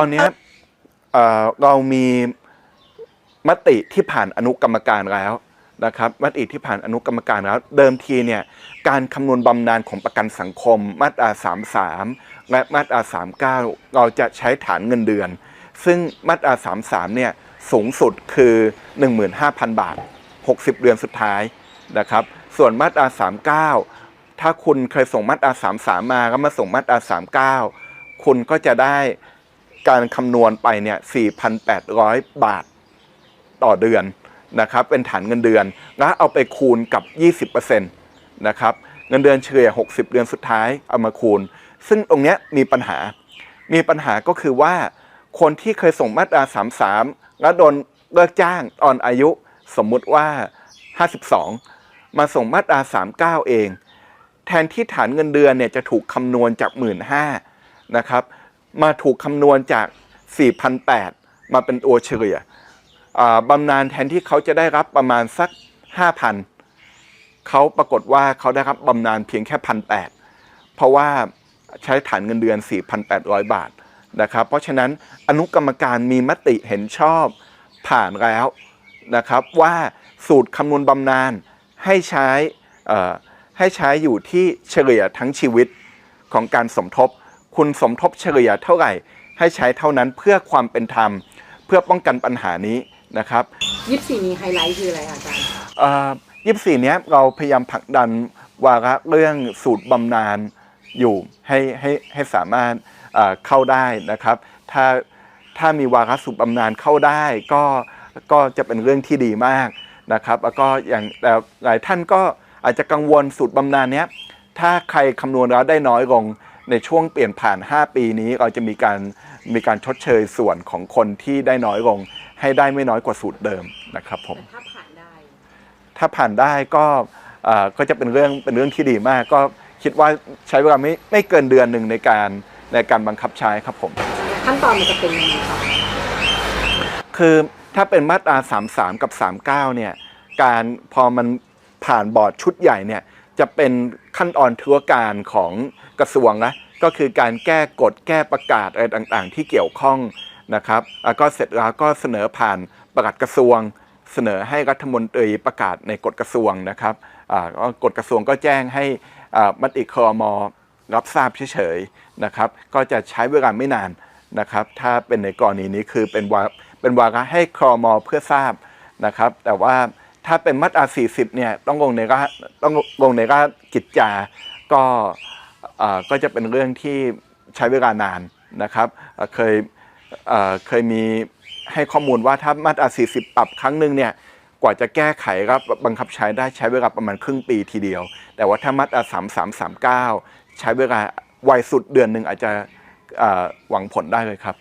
อนเนี้ยเอ่อเรามีมติที่ผ่านอนุกรรมการแล้วนะครับมติที่ผ่านอนุกรรมการแล้ว เดิมทีเนี่ยการคำนวณบำนาญของประกันสังคมมาตรา 33 และมาตรา39 เราจะใช้ฐานเงินเดือน ซึ่งมาตรา 33 เนี่ยสูงสุดคือ 15,000 บาท 60 เดือนสุดท้ายนะครับ ส่วนมาตรา 39 ถ้าคุณเคยส่งมาตรา 33 มาก็มาส่งมาตรา 39 คุณก็จะได้ การคำนวณไปเนี่ย 4,800 บาทต่อเดือนนะครับ เป็นฐานเงินเดือน แล้วเอาไปคูณกับ 20%นะครับ เงินเดือนเฉลี่ย 60 เดือนสุดท้ายเอามาคูณ ซึ่งตรงเนี้ยมีปัญหา มีปัญหาก็คือว่า คนที่เคยส่งมาตรา 33 แล้วโดนเลิกจ้างตอนอายุสมมุติว่า 52 มาส่งมาตรา 39 เอง แทนที่ฐานเงินเดือนเนี่ยจะถูกคำนวณจาก 1 5ื่นนะครับ มาถูกคำนวณจาก 4,800 มาเป็นตัวเฉลี่ยบำนาญแทนที่เขาจะได้รับประมาณสัก 5,000 เขาปรากฏว่าเขาได้รับบำนาญเพียงแค่ 1,800 เพราะว่าใช้ฐานเงินเดือน 4,800 บาทนะครับ เพราะฉะนั้นอนุกรรมการมีมติเห็นชอบผ่านแล้วนะครับว่าสูตรคำนวณบำนาญให้ใช้ให้ใช้อยู่ที่เฉลี่ยทั้งชีวิตของการสมทบ คุณสมทบเฉลี่ยเท่าไหร่ ให้ใช้เท่านั้นเพื่อความเป็นธรรม เพื่อป้องกันปัญหานี้นะครับยี่สิบสี่มีไฮไลท์คืออะไรคะอาจารย์ยี่สี่เนี้ยเราพยายามผลักดันวาระเรื่องสูตรบำนาญอยู่ให้ให้ให้สามารถเอ่อเข้าได้นะครับ ถ้าถ้ามีวาระสูตรบำนาญเข้าได้ก็ก็จะเป็นเรื่องที่ดีมากนะครับ แล้วก็อย่างแต่หลายท่านก็อาจจะกังวลสูตรบำนาญเนี้ยถ้าใครคำนวณแล้วได้น้อยลง ในช่วงเปลี่ยนผ่าน 5 ปีนี้เราจะมีการมีการชดเชยส่วนของคนที่ได้น้อยลง ให้ได้ไม่น้อยกว่าสูตรเดิมนะครับผมแต่ถ้าผ่านได้ ถ้าผ่านได้ก็เอ่อก็จะเป็นเรื่องเป็นเรื่องที่ดีมาก ก็คิดว่าใช้เวลาไม่ไม่เกินเดือนหนึ่งในการในการบังคับใช้ครับผม ขั้นตอนมันจะเป็นยังไงคะคือถ้าเป็นมาตรา 33 กับ 39 เนี่ย การพอมัน ผ่านบอร์ดชุดใหญ่เนี่ยจะเป็นขั้นตอนธุรการของกระทรวงนะก็คือการแก้กฎแก้ประกาศอะไรต่างๆ ที่เกี่ยวข้องนะครับแล้วก็เสร็จแล้วก็เสนอผ่านประกาศกระทรวง เสนอให้รัฐมนตรีประกาศในกฎกระทรวงนะครับกฎกระทรวงก็แจ้งให้มติคอมรับทราบเฉยๆนะครับ ก็จะใช้เวลาไม่นานนะครับ ถ้าเป็นในกรณีนี้คือเป็นวาเป็นวาระให้คอมเพื่อทราบนะครับ แต่ว่า ถ้าเป็นมาตรา 40 เนี่ย ต้องลงในราต้องลงในราชกิจจาก็อ่าก็จะเป็นเรื่องที่ใช้เวลานานนะครับ เคยเอ่อเคยมีให้ข้อมูลว่าถ้ามาตรา 40 ปรับครั้งหนึ่งเนี่ย กว่าจะแก้ไขรับบังคับใช้ได้ใช้เวลาประมาณครึ่งปีทีเดียว แต่ว่าถ้ามาตรา 3339 ใช้เวลาไวสุดเดือนหนึ่งอาจจะเอ่อหวังผลได้เลยครับ